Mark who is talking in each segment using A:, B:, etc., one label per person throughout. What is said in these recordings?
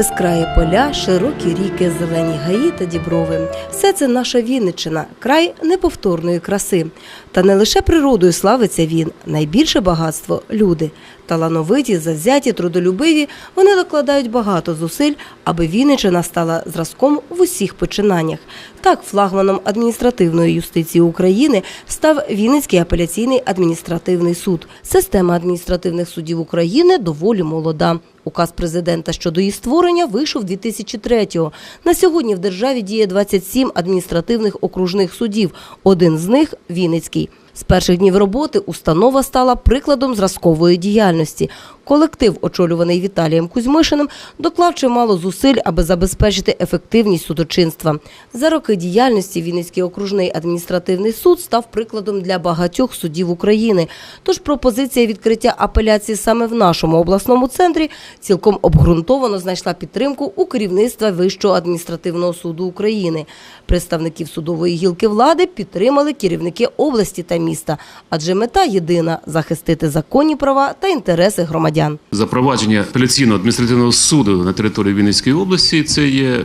A: Безкраї поля, широкі ріки, зелені гаї та діброви. Все це наша Вінниччина, край неповторної краси. Та не лише природою славиться він, найбільше багатство люди. Талановиті, завзяті, трудолюбиві, вони докладають багато зусиль, аби Вінниччина стала зразком в усіх починаннях. Так, флагманом адміністративної юстиції України став Вінницький апеляційний адміністративний суд. Система адміністративних судів України доволі молода. Указ президента щодо її створення вийшов 2003-го. На сьогодні в державі діє 27 адміністративних окружних судів. Один з них – Вінницький. З перших днів роботи установа стала прикладом зразкової діяльності. Колектив, очолюваний Віталієм Кузьмишиним, доклав чимало зусиль, аби забезпечити ефективність судочинства. За роки діяльності Вінницький окружний адміністративний суд став прикладом для багатьох судів України. Тож пропозиція відкриття апеляції саме в нашому обласному центрі цілком обґрунтовано знайшла підтримку у керівництва Вищого адміністративного суду України. Представників судової гілки влади підтримали керівники області та міста, адже мета єдина захистити законні права та інтереси громадян.
B: Запровадження апеляційного адміністративного суду на території Вінницької області це є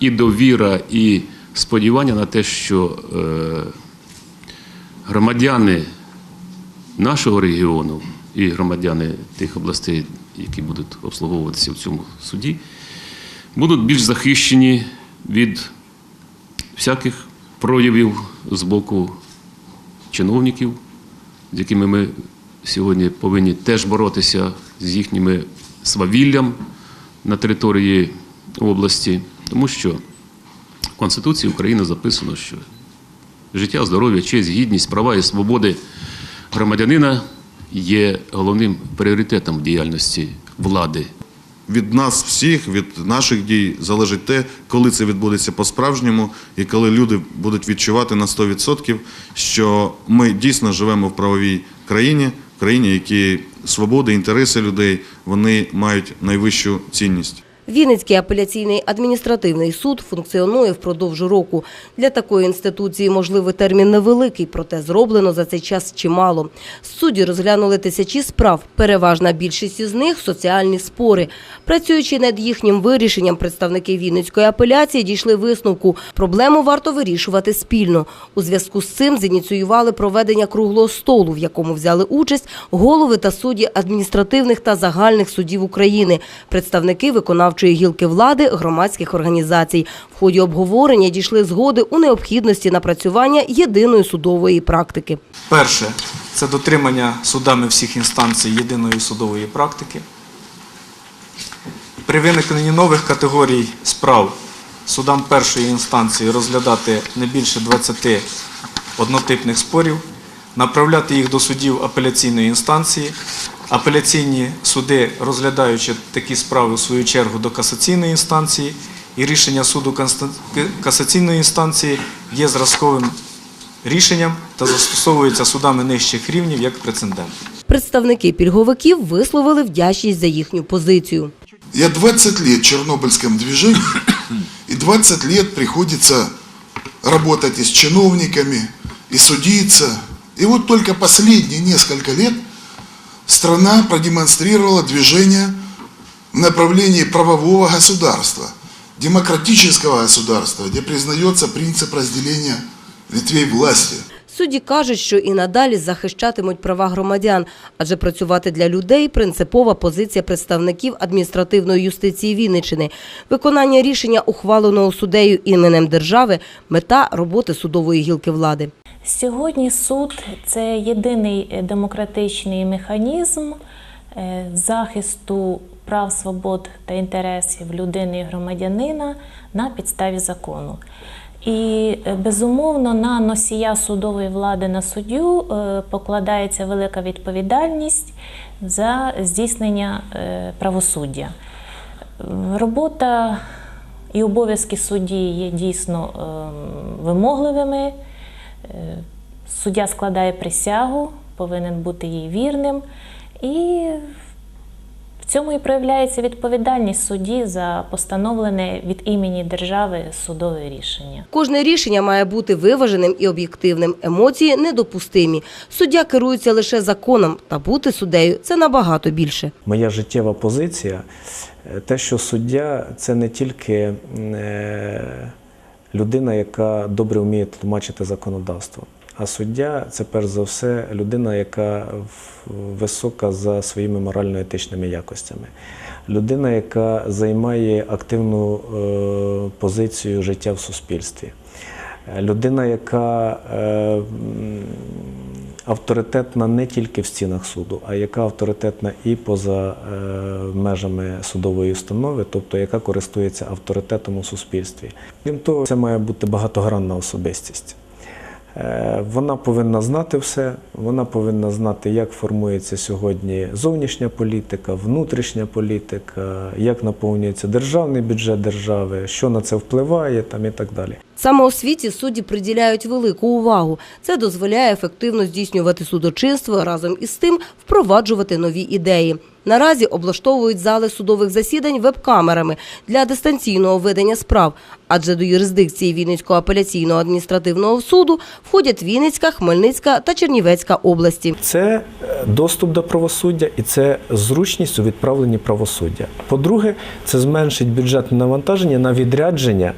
B: і довіра, і сподівання на те, що е, громадяни нашого регіону і громадяни тих областей, які будуть обслуговуватися в цьому суді, будуть більш захищені від всяких проявів з боку чиновників, з якими ми сьогодні повинні теж боротися з їхніми свавіллям на території області, тому що в Конституції України записано, що життя, здоров'я, честь, гідність, права і свободи громадянина є головним пріоритетом діяльності влади.
C: Від нас всіх, від наших дій залежить те, коли це відбудеться по-справжньому, і коли люди будуть відчувати на 100%, що ми дійсно живемо в правовій країні, країні, які свободи, інтереси людей вони мають найвищу цінність.
A: Вінницький апеляційний адміністративний суд функціонує впродовж року. Для такої інституції можливий термін невеликий, проте зроблено за цей час чимало. Судді розглянули тисячі справ. Переважна більшість із них соціальні спори. Працюючи над їхнім вирішенням, представники Вінницької апеляції дійшли висновку. Проблему варто вирішувати спільно. У зв'язку з цим зініціювали проведення круглого столу, в якому взяли участь голови та судді адміністративних та загальних судів України, представники виконавчої гілки влади, громадських організацій. В ході обговорення дійшли згоди у необхідності напрацювання єдиної судової практики.
D: Перше це дотримання судами всіх інстанцій єдиної судової практики. При виникненні нових категорій справ судам першої інстанції розглядати не більше 20 однотипних спорів, направляти їх до судів апеляційної інстанції. Апеляційні суди, розглядаючи такі справи, у свою чергу до касаційної інстанції, і рішення суду касаційної інстанції є зразковим рішенням та застосовується судами нижчих рівнів як прецедент.
A: Представники пільговиків висловили вдячність за їхню позицію.
E: Я 20 лет в Чернобыльском движении, и 20 лет приходится работать и с чиновниками, и судиться. И вот только последние несколько лет страна продемонстрировала движение в направлении правового государства, демократического государства, где признается принцип разделения ветвей власти.
A: Судді кажуть, що і надалі захищатимуть права громадян, адже працювати для людей – принципова позиція представників адміністративної юстиції Вінниччини. Виконання рішення, ухваленого суддею іменем держави – мета роботи судової гілки влади.
F: Сьогодні суд це єдиний е, демократичний механізм е, захисту прав, свобод та інтересів людини і громадянина на підставі закону. І е, безумовно на носія судової влади на суддю покладається велика відповідальність за здійснення правосуддя. Робота і обов'язки судді є дійсно ем, вимогливими. Суддя складає присягу, повинен бути їй вірним. І в цьому і проявляється відповідальність судді за постановлене від імені держави судове рішення.
A: Кожне рішення має бути виваженим і об'єктивним. Емоції недопустимі. Суддя керується лише законом, та бути суддею – це набагато більше.
G: Моя життєва позиція е, те, що суддя це не тільки е, людина, яка добре вміє тлумачити законодавство. А суддя це перш за все людина, яка висока за своїми морально-етичними якостями. Людина, яка займає активну е, позицію життя в суспільстві. Людина, яка е, авторитетна не тільки в стінах суду, а яка авторитетна і поза е, межами судової установи, тобто яка користується авторитетом у суспільстві. Крім того, це має бути багатогранна особистість. Е, Вона повинна знати все, вона повинна знати, як формується сьогодні зовнішня політика, внутрішня політика, як наповнюється державний бюджет держави, що на це впливає там і так далі.
A: Саме у світі судді приділяють велику увагу. Це дозволяє ефективно здійснювати судочинство разом із тим впроваджувати нові ідеї. Наразі облаштовують зали судових засідань веб-камерами для дистанційного ведення справ, адже до юрисдикції Вінницького апеляційного адміністративного суду входять Вінницька, Хмельницька та Чернівецька області.
G: Це е, доступ до правосуддя і це зручність у відправленні правосуддя. По-друге, це зменшить бюджетне навантаження на відрядження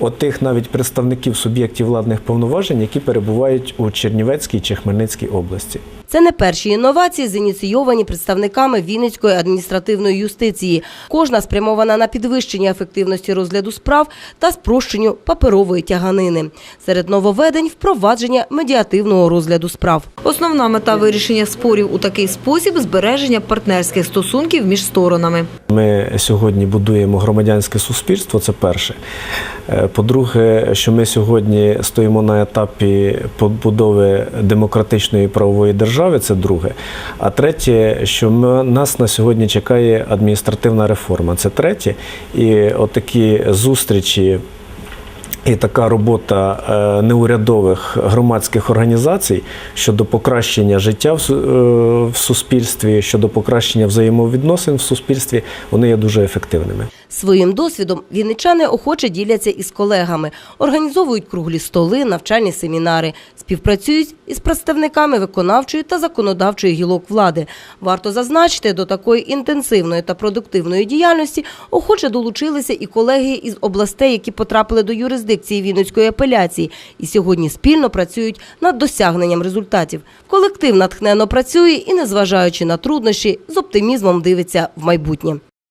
G: отих навіть представників суб'єктів владних повноважень, які перебувають у Чернівецькій чи Хмельницькій області.
A: Це не перші інновації, зініційовані представниками Вінницької адміністративної юстиції. Кожна спрямована на підвищення ефективності розгляду справ та спрощенню паперової тяганини. Серед нововведень – впровадження медіативного розгляду справ.
H: Основна мета вирішення спорів у такий спосіб збереження партнерських стосунків між сторонами.
G: Ми сьогодні будуємо громадянське суспільство. Це перше. Е, По-друге, що ми сьогодні стоїмо на етапі побудови демократичної правової держави. Це друге. А третє, що ми, нас на сьогодні чекає адміністративна реформа. Це третє. І отакі зустрічі. І така робота е, неурядових громадських організацій щодо покращення життя е, в суспільстві, щодо покращення взаємовідносин в суспільстві, вони є дуже ефективними.
A: Своїм досвідом вінничани охоче діляться із колегами, організовують круглі столи, навчальні семінари, співпрацюють із представниками виконавчої та законодавчої гілок влади. Варто зазначити, до такої інтенсивної та продуктивної діяльності охоче долучилися і колеги із областей, які потрапили до юрисдикції Вінницької апеляції, і сьогодні спільно працюють над досягненням результатів. Колектив натхненно працює і, незважаючи на труднощі, з оптимізмом дивиться в майбутнє.